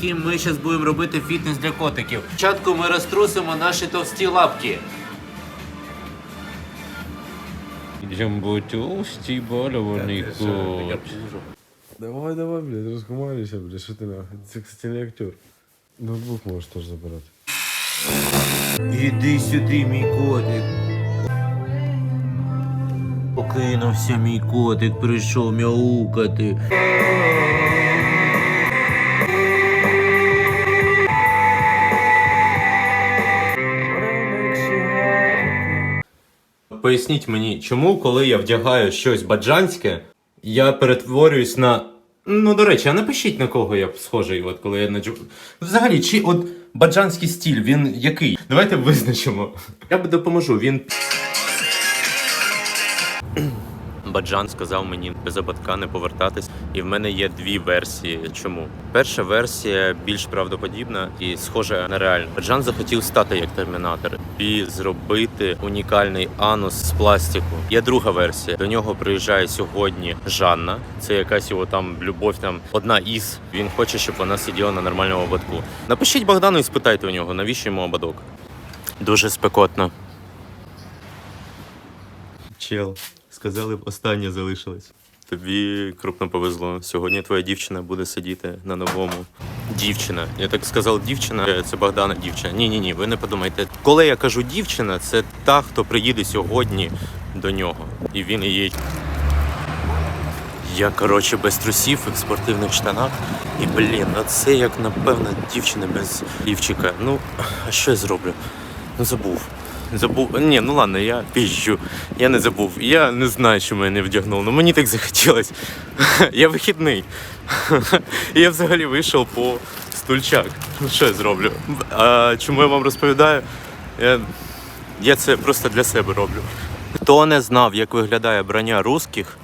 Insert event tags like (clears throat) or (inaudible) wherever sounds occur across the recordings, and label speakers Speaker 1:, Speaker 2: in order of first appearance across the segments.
Speaker 1: Ким ми зараз будемо робити фітнес для котиків. Спочатку ми розтрусимо наші товсті лапки. Джамбутусті балований кот.
Speaker 2: Давай, давай, блядь, розкумарюйся, блядь, що ти нахуй. Це, кстати, не актер. Ноутбук можеш теж забирати.
Speaker 1: Іди сюди, мій котик. Покинувся мій котик, прийшов мяукати.
Speaker 3: Поясніть мені, чому, коли я вдягаю щось баджанське, я перетворююсь на. Ну, до речі, а напишіть на кого я схожий, от коли я на Взагалі, чи от баджанський стіль, він який? Давайте визначимо. Я би допоможу. Він. (clears throat) Баджан сказав мені без ободка не повертатись, і в мене є дві версії. Чому? Перша версія більш правдоподібна і схожа на реальну. Баджан захотів стати як термінатор і зробити унікальний анус з пластику. Є друга версія. До нього приїжджає сьогодні Жанна. Це якась його там любов, там одна із. Він хоче, щоб вона сиділа на нормальному ободку. Напишіть Богдану і спитайте у нього, навіщо йому ободок. Дуже спекотно. Чел, сказали б, останнє залишилось. Тобі крупно повезло. Сьогодні твоя дівчина буде сидіти на новому. Дівчина. Я так сказав, дівчина це Богдана дівчина. Ні, ні, ні, ви не подумайте. Коли я кажу дівчина, це та, хто приїде сьогодні до нього. І він її. Я, коротше, без трусів і в спортивних штанах. І блін, ну це як напевно дівчина без лівчика. Ну, а що я зроблю? Ну забув. Забув. Ні, ну ладно, я піжджу. Я не забув. Я не знаю, чому я не вдягнув. Ну мені так захотілось. (laughs) Я вихідний. (laughs) Я взагалі вийшов по стульчак. Ну що я зроблю? А чому я вам розповідаю? Я, я це просто для себе роблю. Хто не знав, як виглядає броня русських,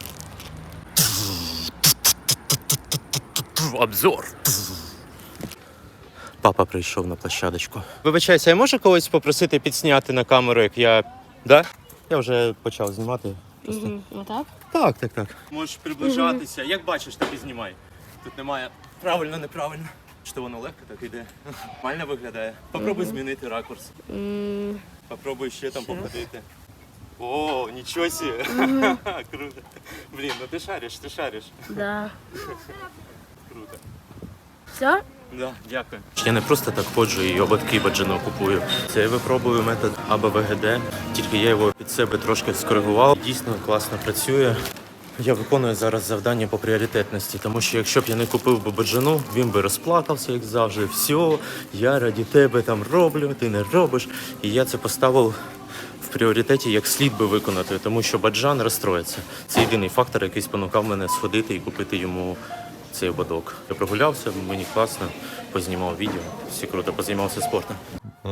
Speaker 3: обзор. Папа прийшов на площадочку. Вибачайся, я можу когось попросити підсняти на камеру, як я. Да? Я вже почав знімати.
Speaker 4: Мгм. Отак?
Speaker 3: Так, так, так. Можеш приближатися. Як бачиш, так і знімай. Тут немає правильно, неправильно. Що воно легко так іде. Нормально виглядає. Попробуй змінити ракурс.
Speaker 4: М,
Speaker 3: Попробуй ще там походити. О, нічого себе. (laughs) Круто. Блін, ну ти шариш, ти шариш.
Speaker 4: Да. (laughs)
Speaker 3: Круто.
Speaker 4: Все?
Speaker 3: Да, дякую. Я не просто так ходжу і ободки баджано купую. Це я випробую метод АБВГД, тільки я його під себе трошки скоригував. Дійсно класно працює. Я виконую зараз завдання по пріоритетності, тому що якщо б я не купив би баджану, він би розплакався, як завжди. Все, я раді тебе там роблю, ти не робиш. І я це поставив в пріоритеті як слід би виконати, тому що баджан розстроїться. Це єдиний фактор, який спонукав мене сходити і купити йому цей ободок. Я прогулявся, мені класно, познімав відео, всі круто, позаймався спортом.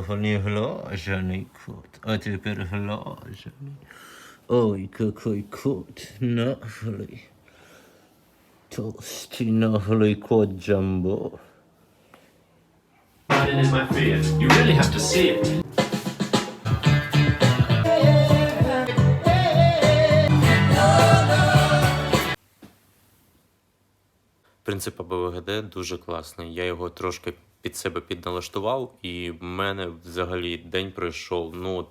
Speaker 1: Не глажений кот, а тепер глажений. Ой, какой кот, наглый. Толстый наглый кот Джамбо.
Speaker 3: Принцип АБВГД дуже класний. Я його трошки під себе підналаштував, і в мене взагалі день пройшов. Ну,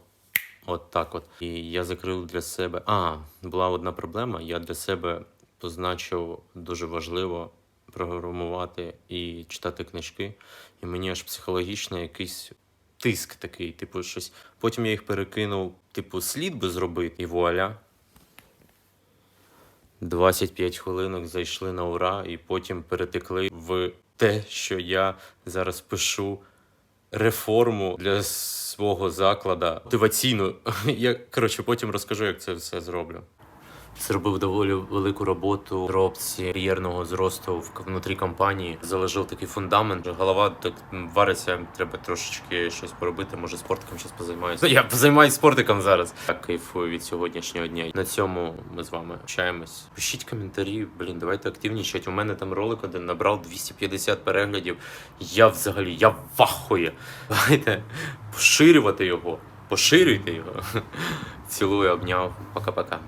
Speaker 3: от, так от. І я закрив для себе. А, була одна проблема. Я для себе позначив дуже важливо програмувати і читати книжки. І мені аж психологічно якийсь тиск такий, типу, щось. Потім я їх перекинув, типу, слід би зробити, і вуаля. 25 хвилинок зайшли на ура, і потім перетекли в те, що я зараз пишу реформу для свого закладу. Мотиваційну. (laughs) Я коротше потім розкажу, як це все зроблю. Зробив доволі велику роботу в робці кар'єрного зросту внутрі компанії. Заложив такий фундамент. Голова так вариться, треба трошечки щось поробити. Може, спортиком щось позаймаюся. Я позаймаюся спортиком зараз. Я кайфую від сьогоднішнього дня. На цьому ми з вами общаємось. Пишіть коментарі. Блін, давайте активнічать. У мене там ролик один набрав 250 переглядів. Я взагалі я вахує. Давайте поширювати його. Поширюйте його. Цілую, обняв. Пока-пока.